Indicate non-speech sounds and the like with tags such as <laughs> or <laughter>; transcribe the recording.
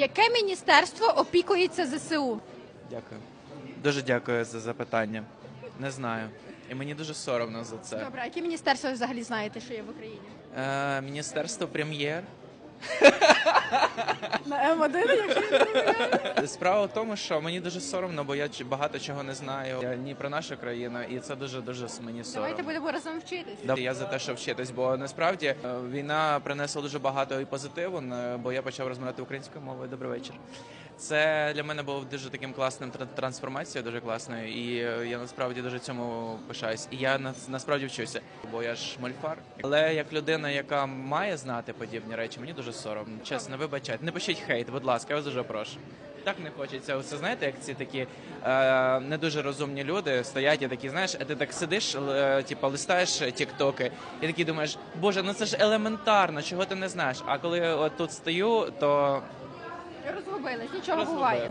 Яке міністерство опікується ЗСУ? Дякую. Дуже дякую за запитання. Не знаю. І мені дуже соромно за це. Добре, а яке міністерство ви взагалі знаєте, що є в Україні? Е, Міністерство прем'єр. <laughs> На М1, якщо Справа в тому, що мені дуже соромно, бо я ч- багато чого не знаю Я ні про нашу країну, і це дуже дуже мені соромно. давайте будемо разом вчитись. Да, Я за те, щоб вчитись, бо насправді е, війна принесла дуже багато і позитиву, бо я почав розмовляти українською мовою. Добрий вечір. Це для мене було дуже таким класним тра- трансформацією, дуже класною, і е, я насправді дуже цьому пишаюсь. І я нас- насправді вчуся, бо я ж мольфар. Але як людина, яка має знати подібні речі, мені дуже соромно. Чесно, вибачайте. Не пишіть хейт, будь ласка, я вас дуже прошу. Так не хочеться. Це знаєте, як ці такі е, не дуже розумні люди стоять і такі, знаєш, а ти так сидиш, е, типу, листаєш тіктоки, і такий думаєш, боже, ну це ж елементарно, чого ти не знаєш. А коли от тут стою, то Розгубились, нічого Розгубились. буває.